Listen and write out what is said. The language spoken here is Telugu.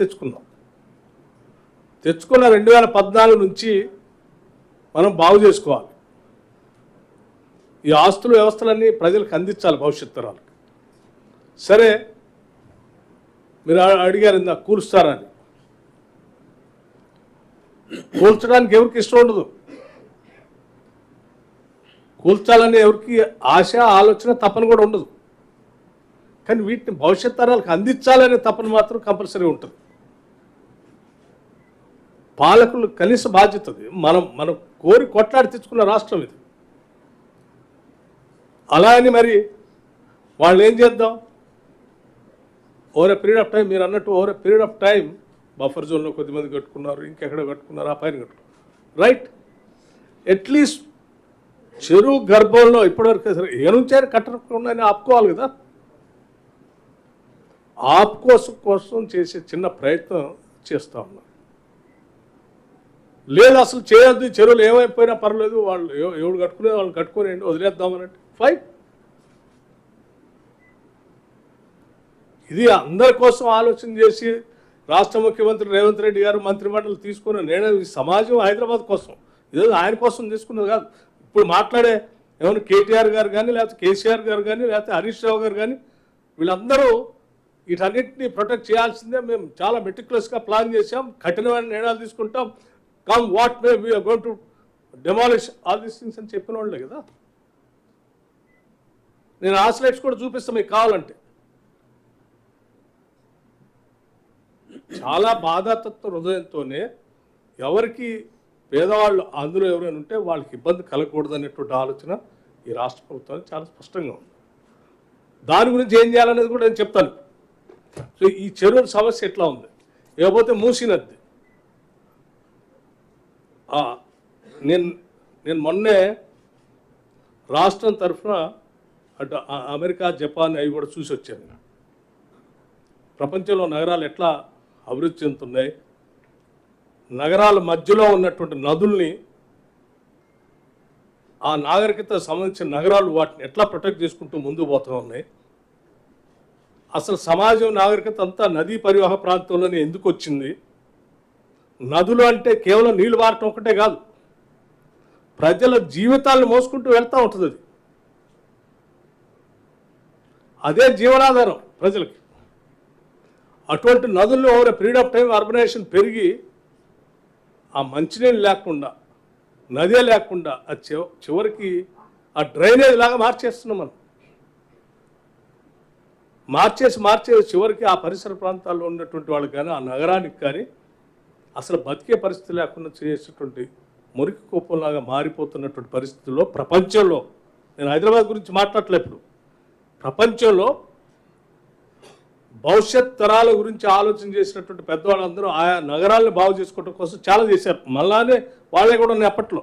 తెచ్చుకున్నాం. తెచ్చుకున్న రెండు వేల పద్నాలుగు నుంచి మనం బాగు చేసుకోవాలి. ఈ ఆస్తుల వ్యవస్థలన్నీ ప్రజలకు అందించాలి భవిష్యత్ తరాలకు. సరే మీరు అడిగారు ఇందా కూలుస్తారని కూల్చడానికి ఎవరికి ఇష్టం ఉండదు. కూల్చాలని ఎవరికి ఆశ ఆలోచన తపన కూడా ఉండదు. కానీ వీటిని భవిష్యత్ తరాలకు అందించాలనే తపన మాత్రం కంపల్సరీ ఉంటుంది. పాలకులు కనీస బాధ్యత మనం మనం కోరి కొట్లాడి తెచ్చుకున్న రాష్ట్రం ఇది. అలా అని మరి వాళ్ళు ఏం చేద్దాం? Over a period of time మీరు అన్నట్టు over a period of time buffer జోన్లో కొద్దిమంది కట్టుకున్నారు ఇంకెక్కడ కట్టుకున్నారు ఆ పైన కట్టుకున్నారు. రైట్ అట్లీస్ట్ చెరువు గర్భంలో ఇప్పటివరకు సరే ఏ నుంచారు కట్టకుండా ఆపుకోవాలి కదా. ఆపుకోసం కోసం చేసే చిన్న ప్రయత్నం చేస్తా ఉన్నాం. లేదు అసలు చేయొద్దు చెరువులు ఏమైపోయినా పర్లేదు వాళ్ళు ఎవడు కట్టుకునే వాళ్ళు కట్టుకునేయండి వదిలేద్దామనంటే. ఫైన్ ఇది అందరి కోసం ఆలోచన చేసి రాష్ట్ర ముఖ్యమంత్రి రేవంత్ రెడ్డి గారు మంత్రిమండలి తీసుకున్న నేను సమాజం హైదరాబాద్ కోసం. ఇదే ఆయన కోసం తీసుకున్నది కాదు. ఇప్పుడు మాట్లాడే ఏమైనా కేటీఆర్ గారు కానీ లేకపోతే కేసీఆర్ గారు కానీ లేకపోతే హరీష్ రావు గారు కానీ వీళ్ళందరూ వీటన్నిటిని ప్రొటెక్ట్ చేయాల్సిందే. మేము చాలా మెటిక్యులస్గా ప్లాన్ చేసాం కఠినమైన నిర్ణయాలు తీసుకుంటాం. Come what may we're going to demolish all these things అని చెప్పిన వాళ్ళే కదా. నేను ఆ స్లైడ్స్ కూడా చూపిస్తాను మీకు కావాలంటే. చాలా బాధాతత్వ హృదయంతోనే ఎవరికి పేదవాళ్ళు అందులో ఎవరైనా ఉంటే వాళ్ళకి ఇబ్బంది కలగకూడదు అనేటువంటి ఆలోచన ఈ రాష్ట్ర ప్రభుత్వానికి చాలా స్పష్టంగా ఉంది. దాని గురించి ఏం చేయాలనేది కూడా నేను చెప్తాను. సో ఈ చెరువుల సమస్య ఎట్లా ఉంది? ఇకపోతే మూసినది నేను నేను మొన్నే రాష్ట్రం తరఫున అటు అమెరికా జపాన్ అవి కూడా చూసి వచ్చాను. ప్రపంచంలో నగరాలు ఎట్లా అభివృద్ధి చెందుతున్నాయి నగరాల మధ్యలో ఉన్నటువంటి నదుల్ని ఆ నాగరికత సంబంధించిన నగరాలు వాటిని ఎట్లా ప్రొటెక్ట్ చేసుకుంటూ ముందు పోతూ ఉన్నాయి. అసలు సమాజం నాగరికత అంతా నదీ పరివాహ ప్రాంతంలోనే ఎందుకు వచ్చింది? నదులు అంటే కేవలం నీళ్ళు పారటం ఒకటే కాదు. ప్రజల జీవితాలను మోసుకుంటూ వెళ్తూ ఉంటుంది అది. అదే జీవనాధారం ప్రజలకి. అటువంటి నదుల్లో over period of time urbanisation పెరిగి ఆ మంచినీళ్ళు లేకుండా నదే లేకుండా ఆ చివ చివరికి ఆ డ్రైనేజ్ లాగా మార్చేస్తున్నాం మనం. మార్చేసి మార్చేసి చివరికి ఆ పరిసర ప్రాంతాల్లో ఉన్నటువంటి వాళ్ళకి కానీ ఆ నగరానికి కానీ అసలు బతికే పరిస్థితి లేకుండా చేసేటువంటి మురికి కోపంలాగా మారిపోతున్నటువంటి పరిస్థితుల్లో ప్రపంచంలో నేను హైదరాబాద్ గురించి మాట్లాడలే ఇప్పుడు ప్రపంచంలో భవిష్యత్ తరాల గురించి ఆలోచన చేసినటువంటి పెద్దవాళ్ళందరూ ఆయా నగరాలను బాగు చేసుకోవడం కోసం చాలా చేశారు. మళ్ళానే వాళ్ళే కూడా ఉన్నాయి అప్పట్లో.